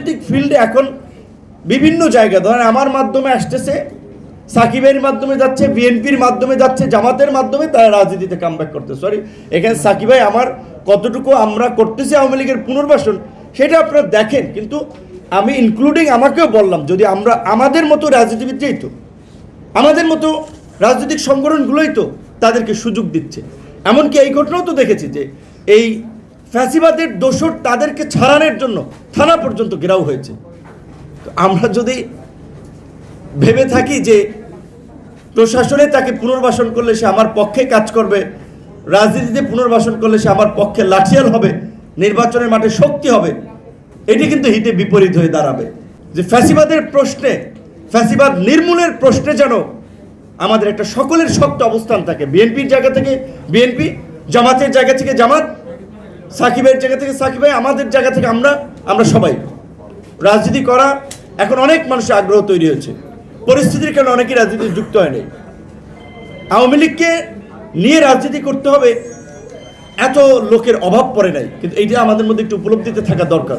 রাজনৈতিক ফিল্ডে এখন বিভিন্ন জায়গা, ধরেন আমার মাধ্যমে আসতেছে, সাকিবের মাধ্যমে যাচ্ছে, বিএনপির মাধ্যমে যাচ্ছে, জামাতের মাধ্যমে তারা রাজনীতিতে কামব্যাক করতে সরি এখানে সাকিব ভাই, আমার কতটুকু আমরা করতেছি আওয়ামী লীগের পুনর্বাসন, সেটা আপনারা দেখেন। কিন্তু আমি ইনক্লুডিং আমাকেও বললাম, যদি আমরা আমাদের মতো রাজনীতিবিদ যেই তো, আমাদের মতো রাজনৈতিক সংগঠনগুলোই তো তাদেরকে সুযোগ দিচ্ছে। এমনকি এই ঘটনাও তো দেখেছি যে এই ফ্যাসিবাদের দোষর তাদেরকে ছাড়ানোর জন্য থানা পর্যন্ত ঘেরাও হয়েছে। তো আমরা যদি ভেবে থাকি যে প্রশাসনে তাকে পুনর্বাসন করলে সে আমার পক্ষে কাজ করবে, রাজনীতিতে পুনর্বাসন করলে সে আমার পক্ষে লাঠিয়াল হবে, নির্বাচনের মাঠে শক্তি হবে, এটি কিন্তু হিতে বিপরীত হয়ে দাঁড়াবে। যে ফ্যাসিবাদের প্রশ্নে, ফ্যাসিবাদ নির্মূলের প্রশ্নে যেন আমাদের একটা সকলের শক্ত অবস্থান থাকে। বিএনপির জায়গা থেকে, বিএনপি জামাতের জায়গা থেকে জামাত সাকিবের জায়গা থেকে সাকিব ভাই, আমাদের জায়গা থেকে আমরা আমরা সবাই। রাজনীতি করা, এখন অনেক মানুষের আগ্রহ তৈরি হয়েছে। পরিস্থিতির কারণে অনেকেই রাজনীতি যুক্ত হয় নাই। আওয়ামী লীগকে নিয়ে রাজনীতি করতে হবে, এত লোকের অভাব পড়ে নাই। কিন্তু এইটা আমাদের মধ্যে একটু উপলব্ধিতে থাকা দরকার।